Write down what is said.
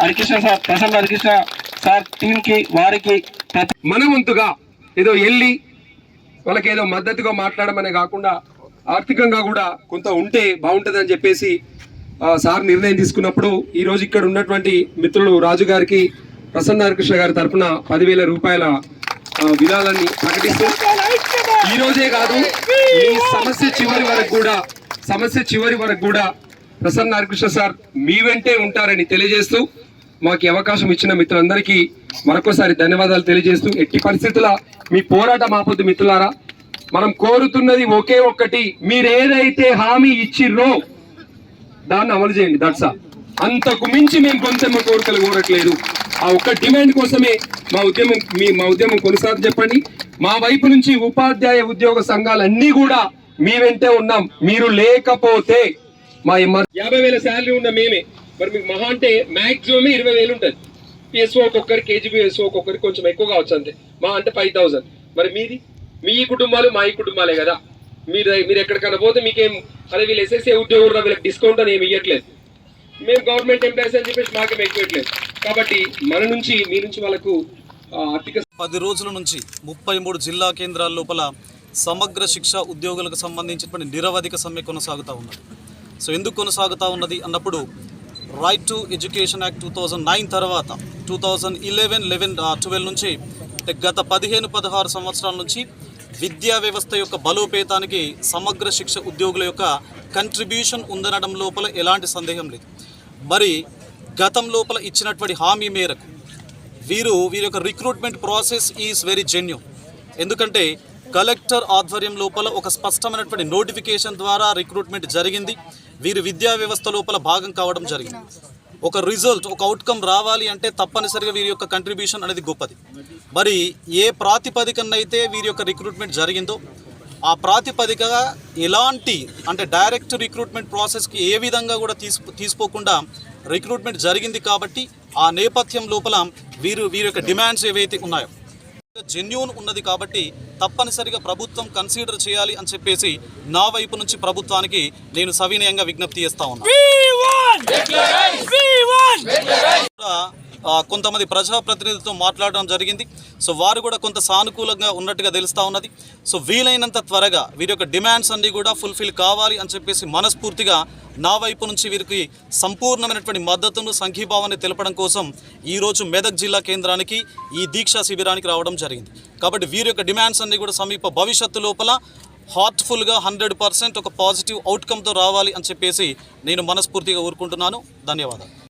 Harikrishna sir Prasanna Harikrishna sir టీమ్కి వారికి ప్రతి- మన వంతుగా ఏదో వెళ్ళి వాళ్ళకి ఏదో మద్దతుగా మాట్లాడమనే కాకుండా ఆర్థికంగా కూడా కొంత ఉంటే బాగుంటుందని చెప్పేసి సార్ నిర్ణయం తీసుకున్నప్పుడు ఈ రోజు ఇక్కడ ఉన్నటువంటి మిత్రులు రాజు గారికి ప్రసన్న హరికృష్ణ గారి తరఫున పదివేల రూపాయల విధానాన్ని ప్రకటిస్తూ ఈ రోజే కాదు ఈ సమస్య చివరి వరకు కూడా సమస్య చివరి వరకు కూడా ప్రసన్న హరికృష్ణ సార్ మీ వెంటే ఉంటారని తెలియజేస్తూ మాకు అవకాశం ఇచ్చిన మిత్రులందరికీ మరొకసారి ధన్యవాదాలు తెలియజేస్తూ ఎట్టి పరిస్థితుల మీ పోరాటం ఆపొద్దు మిత్రులారా. మనం కోరుతున్నది ఒకే ఒక్కటి మీరేదైతే హామీ ఇచ్చిర్రో దాన్ని అమలు చేయండి దట్స్ అంతకు మించి మేము కొంచెం కోరికలు కోరట్లేదు. ఆ ఒక్క డిమాండ్ కోసమే మా ఉద్యమం మీ మా ఉద్యమం కొనసాగు చెప్పండి. మా వైపు నుంచి ఉపాధ్యాయ ఉద్యోగ సంఘాలన్నీ కూడా మీ వెంటే ఉన్నాం. మీరు లేకపోతే మా యాభై వేల శాలరీ ఉన్న మేమే. మరి మీకు మహా అంటే మాక్సిమం ఇరవై వేలు ఉంటుంది. పిఎస్ఓ ఒక్కొక్కరి కేజీబీ ఎస్ఓ ఒక్కొక్కరికి కొంచెం ఎక్కువ కావచ్చు అంతే. మా అంటే ఫైవ్ థౌసండ్ మరి మీది? మీ కుటుంబాలు మా ఈ కుటుంబాలే కదా. మీరు మీరు ఎక్కడికైనా పోతే మీకేం అదే వీళ్ళు ఎస్ఎస్ఏ ఉద్యోగులు వీళ్ళకి డిస్కౌంట్ అని ఏమి ఇవ్వట్లేదు మేము గవర్నమెంట్ ఎంప్లాయీస్ అని చెప్పేసి మాకేం ఎక్కువట్లేదు కాబట్టి మన నుంచి మీ నుంచి వాళ్ళకు ఆర్థిక పది రోజుల నుంచి ముప్పై మూడు జిల్లా కేంద్రాల లోపల సమగ్ర శిక్ష ఉద్యోగులకు సంబంధించినటువంటి నిరవధిక సమ్మె కొనసాగుతూ ఉన్నది. సో ఎందుకు కొనసాగుతూ ఉన్నది అన్నప్పుడు right to education act two thousand nine తర్వాత two thousand eleven eleven twelve నుంచి గత పదిహేను పదహారు సంవత్సరాల నుంచి విద్యా వ్యవస్థ యొక్క బలోపేతానికి సమగ్ర శిక్ష ఉద్యోగుల యొక్క కంట్రిబ్యూషన్ ఉందనడం లోపల ఎలాంటి సందేహం లేదు. మరి గతం లోపల ఇచ్చినటువంటి హామీ మేరకు వీరు వీరి యొక్క recruitment process is very genuine ఎందుకంటే కలెక్టర్ ఆధ్వర్యం లోపల ఒక స్పష్టమైనటువంటి నోటిఫికేషన్ ద్వారా రిక్రూట్మెంట్ జరిగింది. వీరు విద్యా వ్యవస్థ లోపల భాగం కావడం జరిగింది. ఒక రిజల్ట్ ఒక అవుట్కమ్ రావాలి అంటే తప్పనిసరిగా వీరి యొక్క కంట్రిబ్యూషన్ అనేది గొప్పది. మరి ఏ ప్రాతిపదికనైతే వీరి యొక్క రిక్రూట్మెంట్ జరిగిందో ఆ ప్రాతిపదికగా ఎలాంటి అంటే డైరెక్ట్ రిక్రూట్మెంట్ ప్రాసెస్కి ఏ విధంగా కూడా తీసు తీసుకోకుండా రిక్రూట్మెంట్ జరిగింది కాబట్టి ఆ నేపథ్యం లోపల వీరు వీరి యొక్క డిమాండ్స్ ఏవైతే ఉన్నాయో జెన్యూన్ ఉన్నది కాబట్టి తప్పనిసరిగా ప్రభుత్వం కన్సిడర్ చేయాలి అని చెప్పేసి నా వైపు నుంచి ప్రభుత్వానికి నేను సవినయంగా విజ్ఞప్తి చేస్తా ఉన్నాను ఆ, కొంతమంది ప్రజాప్రతినిధులతో మాట్లాడడం జరిగింది. సో వారు కూడా కొంత సానుకూలంగా ఉన్నట్టుగా తెలుస్తూ ఉన్నది. సో వీలైనంత త్వరగా వీరి యొక్క డిమాండ్స్ అన్నీ కూడా ఫుల్ఫిల్ కావాలి అని చెప్పేసి మనస్ఫూర్తిగా నా వైపు నుంచి వీరికి సంపూర్ణమైనటువంటి మద్దతును సంఘీభావాన్ని తెలపడం కోసం ఈరోజు మెదక్ జిల్లా కేంద్రానికి ఈ దీక్షా శిబిరానికి రావడం జరిగింది. కాబట్టి వీరి యొక్క డిమాండ్స్ అన్నీ కూడా సమీప భవిష్యత్తు లోపల హార్ట్ఫుల్గా హండ్రెడ్ పర్సెంట్ ఒక పాజిటివ్ అవుట్కమ్తో రావాలి అని చెప్పేసి నేను మనస్ఫూర్తిగా ఊరుకుంటున్నాను. ధన్యవాదాలు.